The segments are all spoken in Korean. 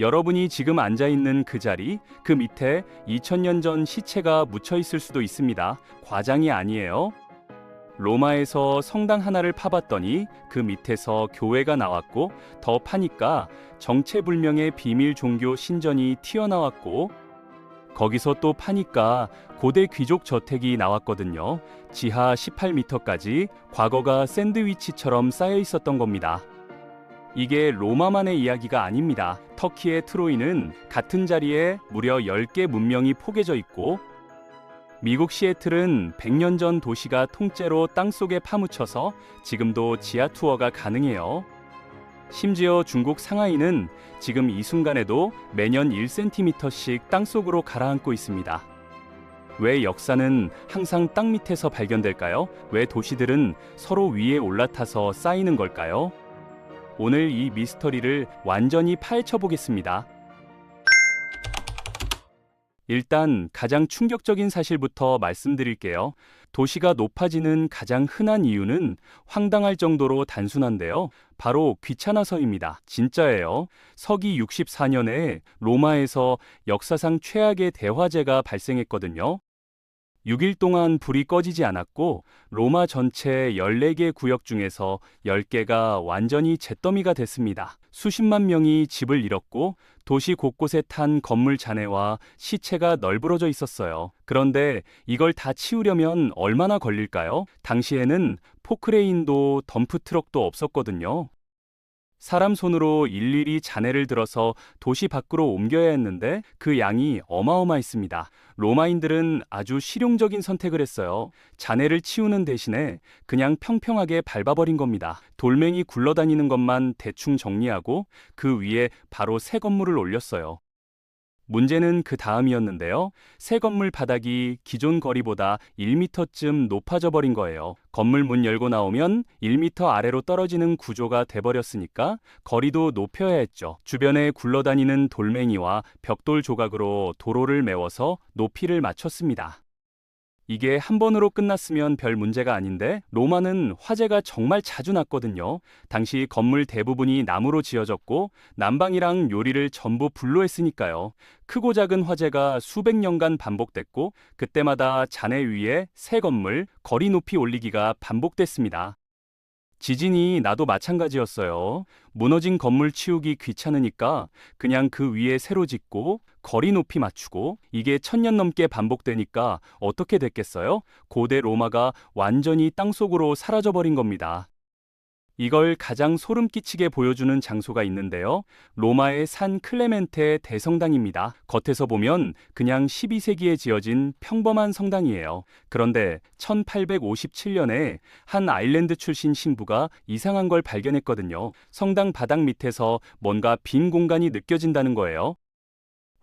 여러분이 지금 앉아 있는 그 자리, 그 밑에 2000년 전 시체가 묻혀 있을 수도 있습니다. 과장이 아니에요. 로마에서 성당 하나를 파봤더니 그 밑에서 교회가 나왔고 더 파니까 정체불명의 비밀 종교 신전이 튀어나왔고 거기서 또 파니까 고대 귀족 저택이 나왔거든요. 지하 18m까지 과거가 샌드위치처럼 쌓여 있었던 겁니다. 이게 로마만의 이야기가 아닙니다. 터키의 트로이는 같은 자리에 무려 10개 문명이 포개져 있고 미국 시애틀은 100년 전 도시가 통째로 땅속에 파묻혀서 지금도 지하 투어가 가능해요. 심지어 중국 상하이는 지금 이 순간에도 매년 1cm씩 땅속으로 가라앉고 있습니다. 왜 역사는 항상 땅 밑에서 발견될까요? 왜 도시들은 서로 위에 올라타서 쌓이는 걸까요? 오늘 이 미스터리를 완전히 파헤쳐 보겠습니다. 일단 가장 충격적인 사실부터 말씀드릴게요. 도시가 높아지는 가장 흔한 이유는 황당할 정도로 단순한데요. 바로 귀찮아서입니다. 진짜예요. 서기 64년에 로마에서 역사상 최악의 대화재가 발생했거든요. 6일 동안 불이 꺼지지 않았고 로마 전체 14개 구역 중에서 10개가 완전히 잿더미가 됐습니다. 수십만 명이 집을 잃었고 도시 곳곳에 탄 건물 잔해와 시체가 널브러져 있었어요. 그런데 이걸 다 치우려면 얼마나 걸릴까요? 당시에는 포크레인도 덤프 트럭도 없었거든요. 사람 손으로 일일이 잔해를 들어서 도시 밖으로 옮겨야 했는데 그 양이 어마어마했습니다. 로마인들은 아주 실용적인 선택을 했어요. 잔해를 치우는 대신에 그냥 평평하게 밟아버린 겁니다. 돌멩이 굴러다니는 것만 대충 정리하고 그 위에 바로 새 건물을 올렸어요. 문제는 그 다음이었는데요. 새 건물 바닥이 기존 거리보다 1m쯤 높아져 버린 거예요. 건물 문 열고 나오면 1m 아래로 떨어지는 구조가 돼버렸으니까 거리도 높여야 했죠. 주변에 굴러다니는 돌멩이와 벽돌 조각으로 도로를 메워서 높이를 맞췄습니다. 이게 한 번으로 끝났으면 별 문제가 아닌데 로마는 화재가 정말 자주 났거든요. 당시 건물 대부분이 나무로 지어졌고 난방이랑 요리를 전부 불로 했으니까요. 크고 작은 화재가 수백 년간 반복됐고 그때마다 잔해 위에 새 건물, 거리 높이 올리기가 반복됐습니다. 지진이 나도 마찬가지였어요. 무너진 건물 치우기 귀찮으니까 그냥 그 위에 새로 짓고 거리 높이 맞추고 이게 천년 넘게 반복되니까 어떻게 됐겠어요? 고대 로마가 완전히 땅속으로 사라져버린 겁니다. 이걸 가장 소름 끼치게 보여주는 장소가 있는데요. 로마의 산 클레멘테 대성당입니다. 겉에서 보면 그냥 12세기에 지어진 평범한 성당이에요. 그런데 1857년에 한 아일랜드 출신 신부가 이상한 걸 발견했거든요. 성당 바닥 밑에서 뭔가 빈 공간이 느껴진다는 거예요.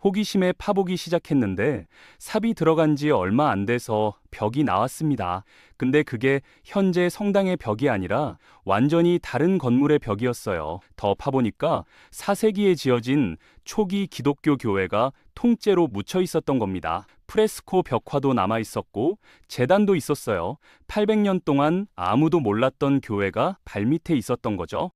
호기심에 파보기 시작했는데 삽이 들어간 지 얼마 안 돼서 벽이 나왔습니다. 근데 그게 현재 성당의 벽이 아니라 완전히 다른 건물의 벽이었어요. 더 파보니까 4세기에 지어진 초기 기독교 교회가 통째로 묻혀 있었던 겁니다. 프레스코 벽화도 남아 있었고 재단도 있었어요. 800년 동안 아무도 몰랐던 교회가 발밑에 있었던 거죠.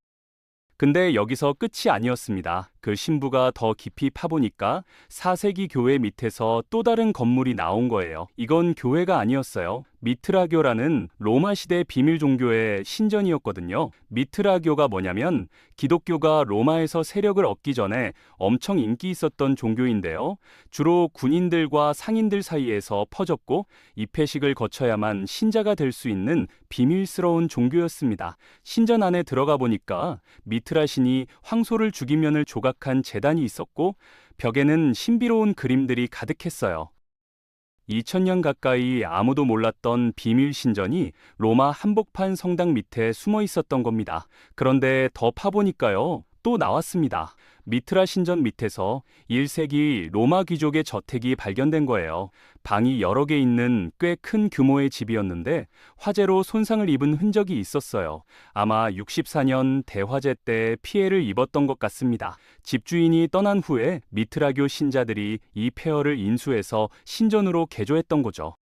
근데 여기서 끝이 아니었습니다. 그 신부가 더 깊이 파보니까 4세기 교회 밑에서 또 다른 건물이 나온 거예요. 이건 교회가 아니었어요. 미트라교라는 로마 시대 비밀 종교의 신전이었거든요. 미트라교가 뭐냐면 기독교가 로마에서 세력을 얻기 전에 엄청 인기 있었던 종교인데요. 주로 군인들과 상인들 사이에서 퍼졌고 입회식을 거쳐야만 신자가 될 수 있는 비밀스러운 종교였습니다. 신전 안에 들어가 보니까 미트라 신이 황소를 죽이면을 조각한 재단이 있었고 벽에는 신비로운 그림들이 가득했어요. 2000년 가까이 아무도 몰랐던 비밀 신전이 로마 한복판 성당 밑에 숨어 있었던 겁니다. 그런데 더 파보니까요. 또 나왔습니다. 미트라 신전 밑에서 1세기 로마 귀족의 저택이 발견된 거예요. 방이 여러 개 있는 꽤 큰 규모의 집이었는데 화재로 손상을 입은 흔적이 있었어요. 아마 64년 대화재 때 피해를 입었던 것 같습니다. 집주인이 떠난 후에 미트라교 신자들이 이 폐허를 인수해서 신전으로 개조했던 거죠.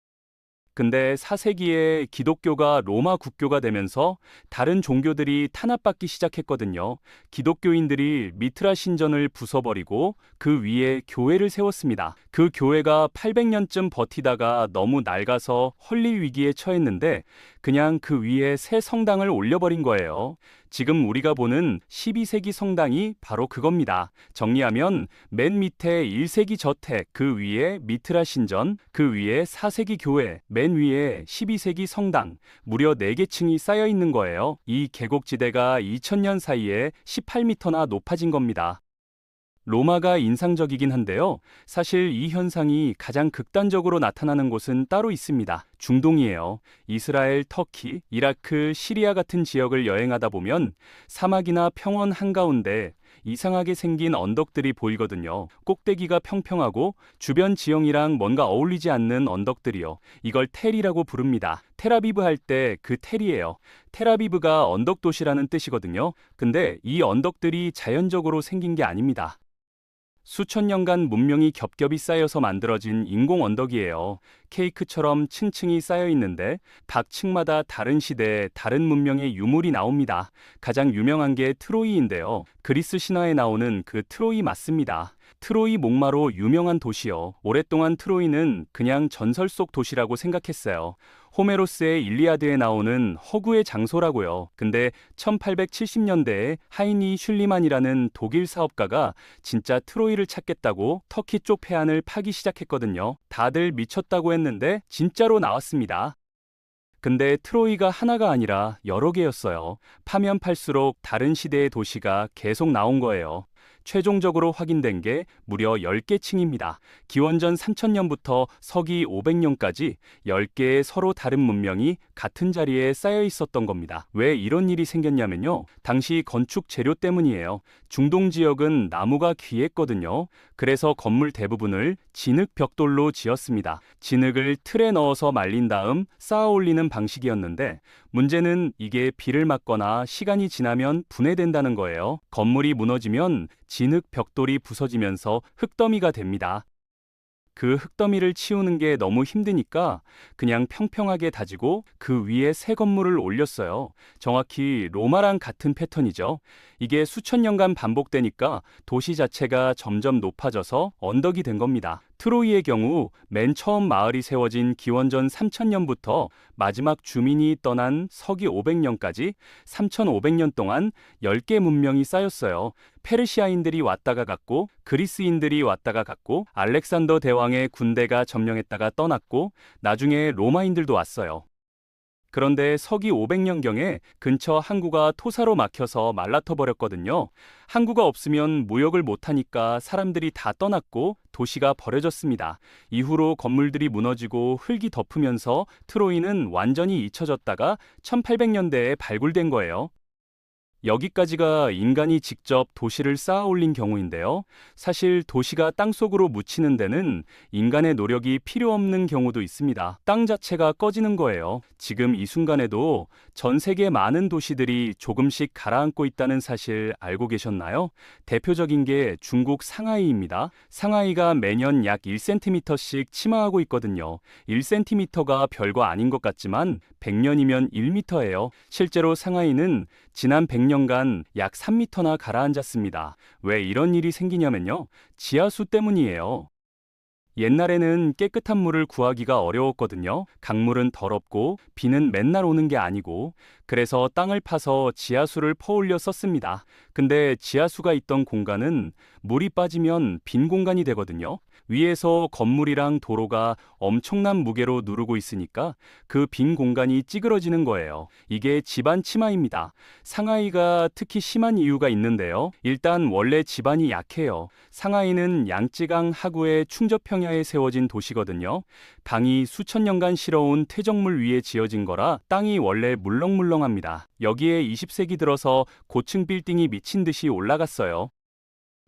근데 4세기에 기독교가 로마 국교가 되면서 다른 종교들이 탄압받기 시작했거든요. 기독교인들이 미트라 신전을 부숴버리고 그 위에 교회를 세웠습니다. 그 교회가 800년쯤 버티다가 너무 낡아서 헐릴 위기에 처했는데 그냥 그 위에 새 성당을 올려버린 거예요. 지금 우리가 보는 12세기 성당이 바로 그겁니다. 정리하면 맨 밑에 1세기 저택, 그 위에 미트라 신전, 그 위에 4세기 교회, 맨 위에 12세기 성당, 무려 4개 층이 쌓여 있는 거예요. 이 계곡지대가 2000년 사이에 18m나 높아진 겁니다. 로마가 인상적이긴 한데요. 사실 이 현상이 가장 극단적으로 나타나는 곳은 따로 있습니다. 중동이에요. 이스라엘, 터키, 이라크, 시리아 같은 지역을 여행하다 보면 사막이나 평원 한가운데 이상하게 생긴 언덕들이 보이거든요. 꼭대기가 평평하고 주변 지형이랑 뭔가 어울리지 않는 언덕들이요. 이걸 텔이라고 부릅니다. 테라비브 할 때 그 텔이에요. 테라비브가 언덕 도시라는 뜻이거든요. 근데 이 언덕들이 자연적으로 생긴 게 아닙니다. 수천 년간 문명이 겹겹이 쌓여서 만들어진 인공 언덕이에요. 케이크처럼 층층이 쌓여 있는데 각 층마다 다른 시대에 다른 문명의 유물이 나옵니다. 가장 유명한 게 트로이인데요. 그리스 신화에 나오는 그 트로이 맞습니다. 트로이 목마로 유명한 도시요. 오랫동안 트로이는 그냥 전설 속 도시라고 생각했어요. 호메로스의 일리아드에 나오는 허구의 장소라고요. 근데 1870년대에 하이니 슐리만이라는 독일 사업가가 진짜 트로이를 찾겠다고 터키 쪽 해안을 파기 시작했거든요. 다들 미쳤다고 했는데 진짜로 나왔습니다. 근데 트로이가 하나가 아니라 여러 개였어요. 파면 팔수록 다른 시대의 도시가 계속 나온 거예요. 최종적으로 확인된 게 무려 10개 층입니다. 기원전 3000년부터 서기 500년까지 10개의 서로 다른 문명이 같은 자리에 쌓여 있었던 겁니다. 왜 이런 일이 생겼냐면요. 당시 건축 재료 때문이에요. 중동 지역은 나무가 귀했거든요. 그래서 건물 대부분을 진흙 벽돌로 지었습니다. 진흙을 틀에 넣어서 말린 다음 쌓아 올리는 방식이었는데 문제는 이게 비를 맞거나 시간이 지나면 분해된다는 거예요. 건물이 무너지면 진흙 벽돌이 부서지면서 흙더미가 됩니다. 그 흙더미를 치우는 게 너무 힘드니까 그냥 평평하게 다지고 그 위에 새 건물을 올렸어요. 정확히 로마랑 같은 패턴이죠. 이게 수천 년간 반복되니까 도시 자체가 점점 높아져서 언덕이 된 겁니다. 트로이의 경우 맨 처음 마을이 세워진 기원전 3000년부터 마지막 주민이 떠난 서기 500년까지 3500년 동안 10개 문명이 쌓였어요. 페르시아인들이 왔다가 갔고 그리스인들이 왔다가 갔고 알렉산더 대왕의 군대가 점령했다가 떠났고 나중에 로마인들도 왔어요. 그런데 서기 500년경에 근처 항구가 토사로 막혀서 말라터 버렸거든요. 항구가 없으면 무역을 못하니까 사람들이 다 떠났고 도시가 버려졌습니다. 이후로 건물들이 무너지고 흙이 덮으면서 트로이는 완전히 잊혀졌다가 1800년대에 발굴된 거예요. 여기까지가 인간이 직접 도시를 쌓아 올린 경우인데요. 사실 도시가 땅 속으로 묻히는 데는 인간의 노력이 필요 없는 경우도 있습니다. 땅 자체가 꺼지는 거예요. 지금 이 순간에도 전 세계 많은 도시들이 조금씩 가라앉고 있다는 사실 알고 계셨나요? 대표적인 게 중국 상하이입니다. 상하이가 매년 약 1cm씩 침하하고 있거든요. 1cm가 별거 아닌 것 같지만 100년이면 1m예요. 실제로 상하이는 지난 100년 간 약 3m나 가라앉았습니다. 왜 이런 일이 생기냐면요. 지하수 때문이에요. 옛날에는 깨끗한 물을 구하기가 어려웠거든요. 강물은 더럽고 비는 맨날 오는 게 아니고 그래서 땅을 파서 지하수를 퍼올려 썼습니다. 근데 지하수가 있던 공간은 물이 빠지면 빈 공간이 되거든요. 위에서 건물이랑 도로가 엄청난 무게로 누르고 있으니까 그 빈 공간이 찌그러지는 거예요. 이게 집안 치마입니다. 상하이가 특히 심한 이유가 있는데요. 일단 원래 집안이 약해요. 상하이는 양쯔강 하구의 충저평야에 세워진 도시거든요. 강이 수천 년간 실어온 퇴적물 위에 지어진 거라 땅이 원래 물렁물렁합니다. 여기에 20세기 들어서 고층 빌딩이 미친 듯이 올라갔어요.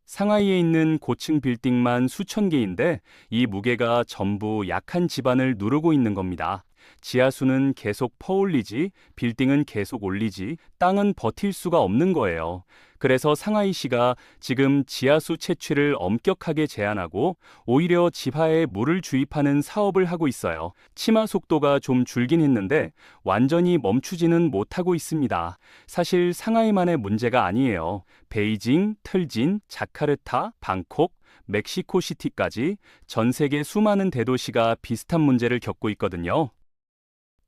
상하이에 있는 고층 빌딩만 수천 개인데 이 무게가 전부 약한 집안을 누르고 있는 겁니다. 지하수는 계속 퍼올리지, 빌딩은 계속 올리지, 땅은 버틸 수가 없는 거예요. 그래서 상하이시가 지금 지하수 채취를 엄격하게 제한하고 오히려 지하에 물을 주입하는 사업을 하고 있어요. 침하 속도가 좀 줄긴 했는데 완전히 멈추지는 못하고 있습니다. 사실 상하이만의 문제가 아니에요. 베이징, 틀진, 자카르타, 방콕, 멕시코시티까지 전 세계 수많은 대도시가 비슷한 문제를 겪고 있거든요.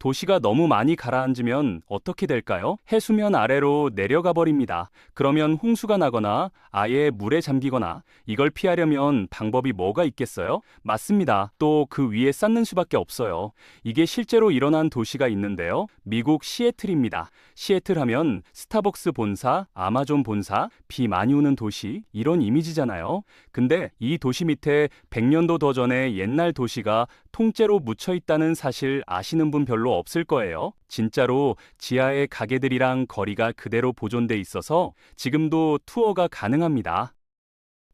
도시가 너무 많이 가라앉으면 어떻게 될까요? 해수면 아래로 내려가 버립니다. 그러면 홍수가 나거나 아예 물에 잠기거나 이걸 피하려면 방법이 뭐가 있겠어요? 맞습니다. 또 그 위에 쌓는 수밖에 없어요. 이게 실제로 일어난 도시가 있는데요. 미국 시애틀입니다. 시애틀 하면 스타벅스 본사, 아마존 본사, 비 많이 오는 도시 이런 이미지잖아요. 근데 이 도시 밑에 100년도 더 전에 옛날 도시가 통째로 묻혀 있다는 사실 아시는 분 별로 없을 거예요. 진짜로 지하의 가게들이랑 거리가 그대로 보존돼 있어서 지금도 투어가 가능합니다.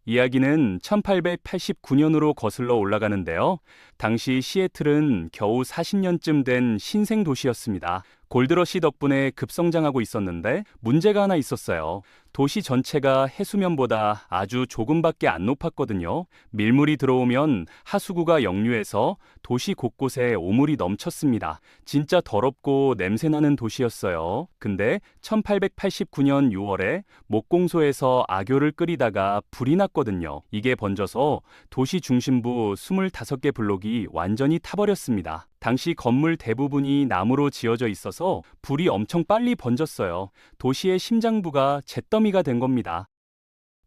이야기는 1889년으로 거슬러 올라가는데요. 당시 시애틀은 겨우 40년쯤 된 신생 도시였습니다. 골드러시 덕분에 급성장하고 있었는데 문제가 하나 있었어요. 도시 전체가 해수면보다 아주 조금밖에 안 높았거든요. 밀물이 들어오면 하수구가 역류해서 도시 곳곳에 오물이 넘쳤습니다. 진짜 더럽고 냄새나는 도시였어요. 근데 1889년 6월에 목공소에서 악교를 끓이다가 불이 났거든요. 이게 번져서 도시 중심부 25개 블록이 완전히 타버렸습니다. 당시 건물 대부분이 나무로 지어져 있어서 불이 엄청 빨리 번졌어요. 도시의 심장부가 잿더미가 된 겁니다.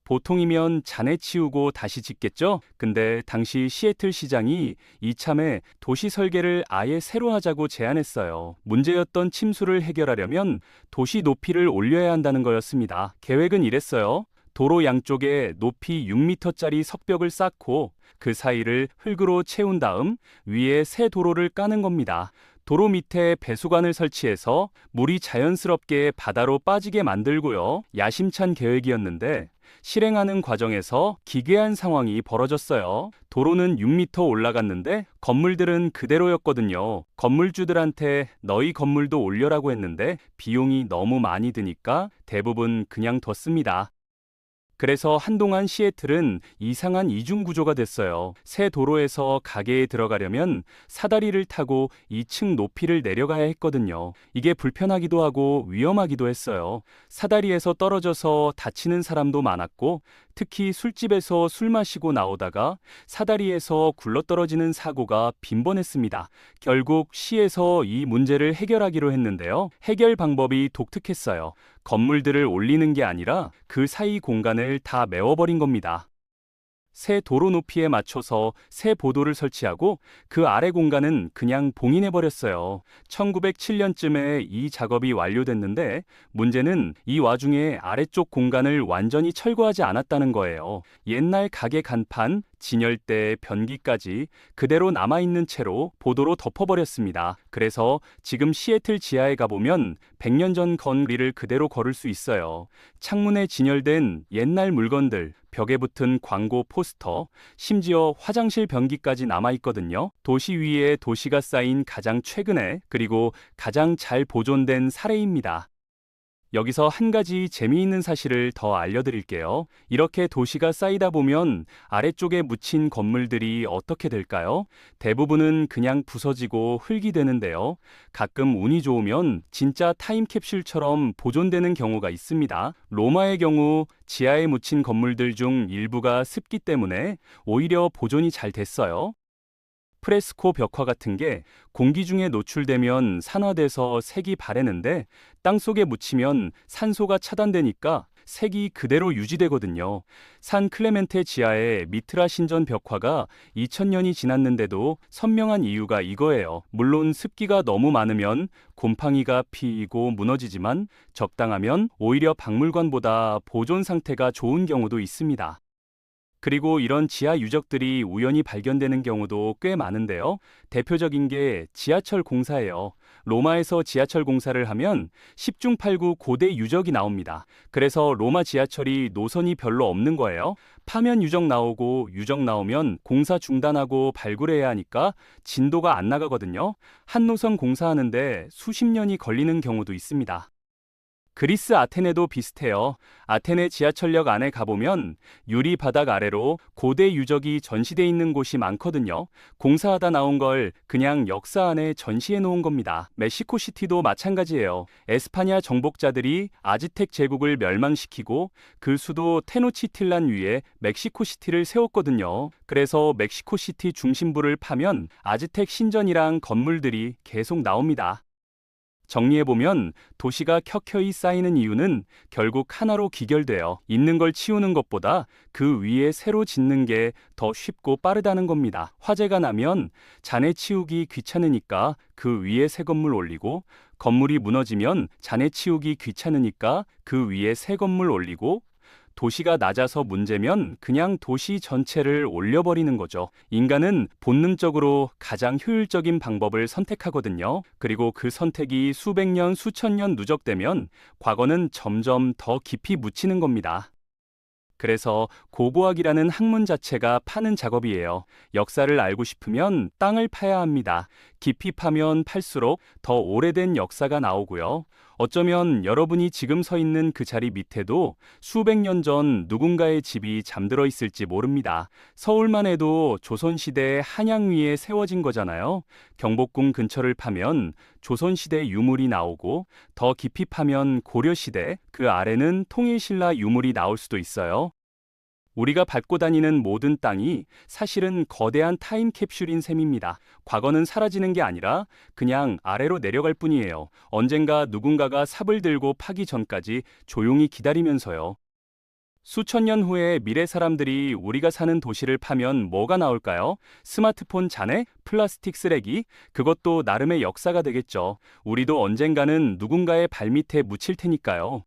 보통이면 잔해 치우고 다시 짓겠죠? 근데 당시 시애틀 시장이 이참에 도시 설계를 아예 새로 하자고 제안했어요. 문제였던 침수를 해결하려면 도시 높이를 올려야 한다는 거였습니다. 계획은 이랬어요. 도로 양쪽에 높이 6m짜리 석벽을 쌓고 그 사이를 흙으로 채운 다음 위에 새 도로를 까는 겁니다. 도로 밑에 배수관을 설치해서 물이 자연스럽게 바다로 빠지게 만들고요. 야심찬 계획이었는데 실행하는 과정에서 기괴한 상황이 벌어졌어요. 도로는 6m 올라갔는데 건물들은 그대로였거든요. 건물주들한테 너희 건물도 올려라고 했는데 비용이 너무 많이 드니까 대부분 그냥 뒀습니다. 그래서 한동안 시애틀은 이상한 이중 구조가 됐어요. 새 도로에서 가게에 들어가려면 사다리를 타고 2층 높이를 내려가야 했거든요. 이게 불편하기도 하고 위험하기도 했어요. 사다리에서 떨어져서 다치는 사람도 많았고 특히 술집에서 술 마시고 나오다가 사다리에서 굴러떨어지는 사고가 빈번했습니다. 결국 시에서 이 문제를 해결하기로 했는데요. 해결 방법이 독특했어요. 건물들을 올리는 게 아니라 그 사이 공간을 다 메워버린 겁니다. 새 도로 높이에 맞춰서 새 보도를 설치하고 그 아래 공간은 그냥 봉인해 버렸어요. 1907년쯤에 이 작업이 완료됐는데 문제는 이 와중에 아래쪽 공간을 완전히 철거하지 않았다는 거예요. 옛날 가게 간판, 진열대, 변기까지 그대로 남아있는 채로 보도로 덮어버렸습니다. 그래서 지금 시애틀 지하에 가보면 100년 전 건물을 그대로 걸을 수 있어요. 창문에 진열된 옛날 물건들, 벽에 붙은 광고 포스터, 심지어 화장실 변기까지 남아있거든요. 도시 위에 도시가 쌓인 가장 최근에 그리고 가장 잘 보존된 사례입니다. 여기서 한 가지 재미있는 사실을 더 알려드릴게요. 이렇게 도시가 쌓이다 보면 아래쪽에 묻힌 건물들이 어떻게 될까요? 대부분은 그냥 부서지고 흙이 되는데요. 가끔 운이 좋으면 진짜 타임캡슐처럼 보존되는 경우가 있습니다. 로마의 경우 지하에 묻힌 건물들 중 일부가 습기 때문에 오히려 보존이 잘 됐어요. 프레스코 벽화 같은 게 공기 중에 노출되면 산화돼서 색이 바래는데 땅 속에 묻히면 산소가 차단되니까 색이 그대로 유지되거든요. 산 클레멘테 지하의 미트라 신전 벽화가 2000년이 지났는데도 선명한 이유가 이거예요. 물론 습기가 너무 많으면 곰팡이가 피이고 무너지지만 적당하면 오히려 박물관보다 보존 상태가 좋은 경우도 있습니다. 그리고 이런 지하 유적들이 우연히 발견되는 경우도 꽤 많은데요. 대표적인 게 지하철 공사예요. 로마에서 지하철 공사를 하면 10중 8구 고대 유적이 나옵니다. 그래서 로마 지하철이 노선이 별로 없는 거예요. 파면 유적 나오고 유적 나오면 공사 중단하고 발굴해야 하니까 진도가 안 나가거든요. 한 노선 공사하는데 수십 년이 걸리는 경우도 있습니다. 그리스 아테네도 비슷해요. 아테네 지하철역 안에 가보면 유리 바닥 아래로 고대 유적이 전시돼 있는 곳이 많거든요. 공사하다 나온 걸 그냥 역사 안에 전시해 놓은 겁니다. 멕시코 시티도 마찬가지예요. 에스파냐 정복자들이 아즈텍 제국을 멸망시키고 그 수도 테노치틸란 위에 멕시코 시티를 세웠거든요. 그래서 멕시코 시티 중심부를 파면 아즈텍 신전이랑 건물들이 계속 나옵니다. 정리해보면 도시가 켜켜이 쌓이는 이유는 결국 하나로 귀결되어 있는 걸 치우는 것보다 그 위에 새로 짓는 게 더 쉽고 빠르다는 겁니다. 화재가 나면 잔해 치우기 귀찮으니까 그 위에 새 건물 올리고 건물이 무너지면 잔해 치우기 귀찮으니까 그 위에 새 건물 올리고 도시가 낮아서 문제면 그냥 도시 전체를 올려버리는 거죠. 인간은 본능적으로 가장 효율적인 방법을 선택하거든요. 그리고 그 선택이 수백 년, 수천 년 누적되면 과거는 점점 더 깊이 묻히는 겁니다. 그래서 고고학이라는 학문 자체가 파는 작업이에요. 역사를 알고 싶으면 땅을 파야 합니다. 깊이 파면 팔수록 더 오래된 역사가 나오고요. 어쩌면 여러분이 지금 서 있는 그 자리 밑에도 수백 년 전 누군가의 집이 잠들어 있을지 모릅니다. 서울만 해도 조선시대 한양 위에 세워진 거잖아요. 경복궁 근처를 파면 조선시대 유물이 나오고 더 깊이 파면 고려시대, 그 아래는 통일신라 유물이 나올 수도 있어요. 우리가 밟고 다니는 모든 땅이 사실은 거대한 타임캡슐인 셈입니다. 과거는 사라지는 게 아니라 그냥 아래로 내려갈 뿐이에요. 언젠가 누군가가 삽을 들고 파기 전까지 조용히 기다리면서요. 수천 년 후에 미래 사람들이 우리가 사는 도시를 파면 뭐가 나올까요? 스마트폰 잔해? 플라스틱 쓰레기? 그것도 나름의 역사가 되겠죠. 우리도 언젠가는 누군가의 발밑에 묻힐 테니까요.